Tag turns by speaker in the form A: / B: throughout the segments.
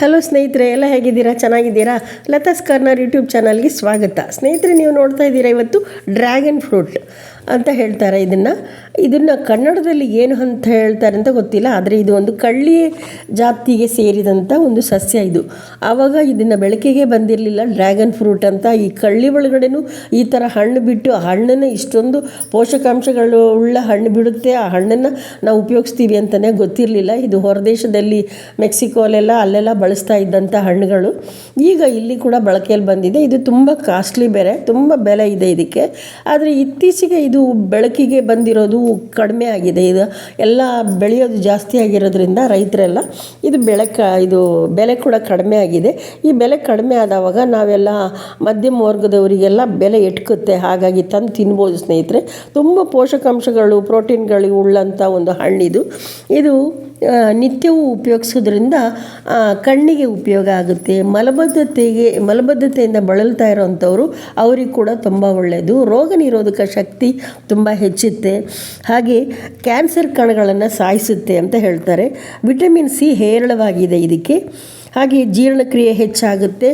A: Hello ಸ್ನೇಹಿತರೆ, ಎಲ್ಲ ಹೇಗಿದ್ದೀರಾ? ಚೆನ್ನಾಗಿದ್ದೀರಾ? ಲತಾಸ್ ಕಾರ್ನರ್ ಯೂಟ್ಯೂಬ್ ಚಾನಲ್ಗೆ ಸ್ವಾಗತ. ಸ್ನೇಹಿತರೆ, ನೀವು ನೋಡ್ತಾ ಇದ್ದೀರಾ ಇವತ್ತು ಡ್ರ್ಯಾಗನ್ ಫ್ರೂಟ್. ಅಂತ ಹೇಳ್ತಾರೆ ಇದನ್ನು. ಇದನ್ನು ಕನ್ನಡದಲ್ಲಿ ಏನು ಅಂತ ಹೇಳ್ತಾರೆ ಅಂತ ಗೊತ್ತಿಲ್ಲ, ಆದರೆ ಇದು ಒಂದು ಕಳ್ಳಿ ಜಾತಿಗೆ ಸೇರಿದಂಥ ಒಂದು ಸಸ್ಯ ಇದು. ಆವಾಗ ಇದನ್ನು ಬೆಳಕಿಗೆ ಬಂದಿರಲಿಲ್ಲ, ಡ್ರ್ಯಾಗನ್ ಫ್ರೂಟ್ ಅಂತ ಈ ಕಳ್ಳಿ ಒಳಗಡೆನೂ ಈ ಥರ ಹಣ್ಣು ಬಿಟ್ಟು ಆ ಹಣ್ಣನ್ನು ಇಷ್ಟೊಂದು ಪೋಷಕಾಂಶಗಳು ಉಳ್ಳ ಹಣ್ಣು ಬಿಡುತ್ತೆ, ಆ ಹಣ್ಣನ್ನು ನಾವು ಉಪಯೋಗಿಸ್ತೀವಿ ಅಂತಲೇ ಗೊತ್ತಿರಲಿಲ್ಲ. ಇದು ಹೊರದೇಶದಲ್ಲಿ ಮೆಕ್ಸಿಕೋಲೆಲ್ಲ ಅಲ್ಲೆಲ್ಲ ಬಳಸ್ತಾ ಇದ್ದಂಥ ಹಣ್ಣುಗಳು. ಈಗ ಇಲ್ಲಿ ಕೂಡ ಬಳಕೆಯಲ್ಲಿ ಬಂದಿದೆ. ಇದು ತುಂಬ ಕಾಸ್ಟ್ಲಿ ಬೇರೆ ತುಂಬ ಬೆಲೆ ಇದೆ ಇದಕ್ಕೆ. ಆದರೆ ಇತ್ತೀಚೆಗೆ ಇದು ಬೆಳಕಿಗೆ ಬಂದಿರೋದು ಕಡಿಮೆ ಆಗಿದೆ. ಇದು ಎಲ್ಲ ಬೆಳೆಯೋದು ಜಾಸ್ತಿ ಆಗಿರೋದ್ರಿಂದ ರೈತರೆಲ್ಲ ಇದು ಬೆಳಕ ಇದು ಬೆಲೆ ಕೂಡ ಕಡಿಮೆ ಆಗಿದೆ. ಈ ಬೆಲೆ ಕಡಿಮೆ ಆದವಾಗ ನಾವೆಲ್ಲ ಮಧ್ಯಮ ವರ್ಗದವರಿಗೆಲ್ಲ ಬೆಲೆ ಎಟ್ಕುತ್ತೆ ಹಾಗಾಗಿ ತಂದು ತಿನ್ಬೋದು ಸ್ನೇಹಿತರೆ. ತುಂಬ ಪೋಷಕಾಂಶಗಳು, ಪ್ರೋಟೀನ್ಗಳು ಉಳ್ಳಂಥ ಒಂದು ಹಣ್ಣಿದು. ಇದು ನಿತ್ಯವೂ ಉಪಯೋಗಿಸೋದ್ರಿಂದ ಕಣ್ಣಿಗೆ ಉಪಯೋಗ ಆಗುತ್ತೆ. ಮಲಬದ್ಧತೆಗೆ, ಮಲಬದ್ಧತೆಯಿಂದ ಬಳಲ್ತಾ ಇರೋವಂಥವ್ರು ಅವ್ರಿಗೆ ಕೂಡ ತುಂಬ ಒಳ್ಳೆಯದು ರೋಗ ನಿರೋಧಕ ಶಕ್ತಿ ತುಂಬ ಹೆಚ್ಚುತ್ತೆ. ಹಾಗೆ ಕ್ಯಾನ್ಸರ್ ಕಣಗಳನ್ನು ಸಾಯಿಸುತ್ತೆ ಅಂತ ಹೇಳ್ತಾರೆ. ವಿಟಮಿನ್ ಸಿ ಹೇರಳವಾಗಿದೆ ಇದಕ್ಕೆ. ಹಾಗೆ ಜೀರ್ಣಕ್ರಿಯೆ ಹೆಚ್ಚಾಗುತ್ತೆ.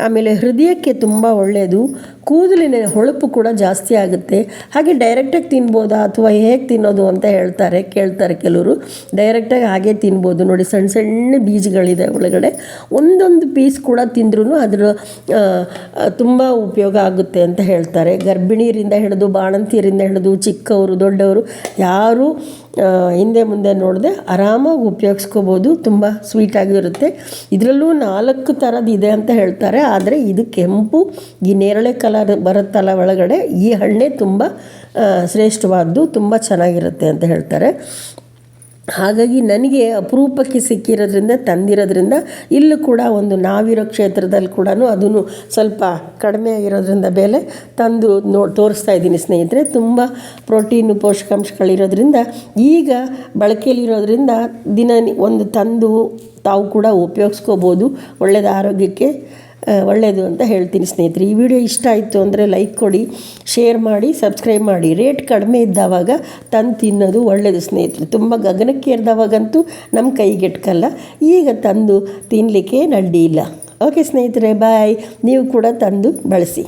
A: ಆಮೇಲೆ ಹೃದಯಕ್ಕೆ ತುಂಬ ಒಳ್ಳೆಯದು ಕೂದಲಿನ ಹೊಳಪು ಕೂಡ ಜಾಸ್ತಿ ಆಗುತ್ತೆ. ಹಾಗೆ ಡೈರೆಕ್ಟಾಗಿ ತಿನ್ಬೋದಾ ಅಥವಾ ಹೇಗೆ ತಿನ್ನೋದು ಅಂತ ಹೇಳ್ತಾರೆ, ಕೇಳ್ತಾರೆ ಕೆಲವರು. ಡೈರೆಕ್ಟಾಗಿ ಹಾಗೆ ತಿನ್ಬೋದು. ನೋಡಿ ಸಣ್ಣ ಸಣ್ಣ ಬೀಜಗಳಿದೆ ಒಳಗಡೆ. ಒಂದೊಂದು ಪೀಸ್ ಕೂಡ ತಿಂದ್ರೂ ಅದರ ತುಂಬ ಉಪಯೋಗ ಆಗುತ್ತೆ ಅಂತ ಹೇಳ್ತಾರೆ. ಗರ್ಭಿಣಿಯರಿಂದ ಹಿಡಿದು ಬಾಣಂತಿಯರಿಂದ ಹಿಡಿದು ಚಿಕ್ಕವರು, ದೊಡ್ಡವರು ಯಾರು ಹಿಂದೆ ಮುಂದೆ ನೋಡದೆ ಆರಾಮಾಗಿ ಉಪಯೋಗಿಸ್ಕೋಬೋದು. ತುಂಬ ಸ್ವೀಟಾಗಿರುತ್ತೆ ಇದರಲ್ಲೂ ನಾಲ್ಕು ಥರದ್ದು ಇದೆ ಅಂತ ಹೇಳ್ತಾರೆ. ಆದರೆ ಇದು ಕೆಂಪು, ಈ ನೇರಳೆ ಕಲರ್ ಬರುತ್ತಲ್ಲ ಒಳಗಡೆ ಈ ಹಣ್ಣೆ ತುಂಬ ಶ್ರೇಷ್ಠವಾದ್ದು, ತುಂಬ ಚೆನ್ನಾಗಿರುತ್ತೆ ಅಂತ ಹೇಳ್ತಾರೆ. ಹಾಗಾಗಿ ನನಗೆ ಅಪರೂಪಕ್ಕೆ ಸಿಕ್ಕಿರೋದ್ರಿಂದ, ತಂದಿರೋದ್ರಿಂದ, ಇಲ್ಲೂ ಕೂಡ ಒಂದು ನಾವಿರೋ ಕ್ಷೇತ್ರದಲ್ಲಿ ಕೂಡ ಅದನ್ನು ಸ್ವಲ್ಪ ಕಡಿಮೆ ಆಗಿರೋದ್ರಿಂದ ಬೆಲೆ ತಂದು ನೋ, ತೋರಿಸ್ತಾ ಇದ್ದೀನಿ ಸ್ನೇಹಿತರೆ. ತುಂಬ ಪ್ರೋಟೀನು, ಪೋಷಕಾಂಶಗಳಿರೋದ್ರಿಂದ, ಈಗ ಬಳಕೆಯಲ್ಲಿರೋದ್ರಿಂದ ದಿನ ಒಂದು ತಂದು ತಾವು ಕೂಡ ಉಪಯೋಗಿಸ್ಕೋಬೋದು. ಒಳ್ಳೆಯದ ಆರೋಗ್ಯಕ್ಕೆ ಒಳ್ಳೆಯದು ಅಂತ ಹೇಳ್ತೀನಿ ಸ್ನೇಹಿತರೆ. ಈ ವಿಡಿಯೋ ಇಷ್ಟ ಆಯಿತು ಅಂದರೆ ಲೈಕ್ ಕೊಡಿ ಶೇರ್ ಮಾಡಿ ಸಬ್ಸ್ಕ್ರೈಬ್ ಮಾಡಿ. ರೇಟ್ ಕಡಿಮೆ ಇದ್ದಾವಾಗ ತಂದು ತಿನ್ನೋದು ಒಳ್ಳೆಯದು ಸ್ನೇಹಿತರೆ. ತುಂಬ ಗಗನಕ್ಕೆ ಏರಿದವಾಗಂತೂ ನಮ್ಮ ಕೈಗೆಟ್ಕಲ್ಲ ಈಗ ತಂದು ತಿನ್ನಲಿಕ್ಕೆ ನಡ್ಡಿ ಇಲ್ಲ. ಓಕೆ ಸ್ನೇಹಿತರೆ ಬಾಯ್ ನೀವು ಕೂಡ ತಂದು ಬಳಸಿ.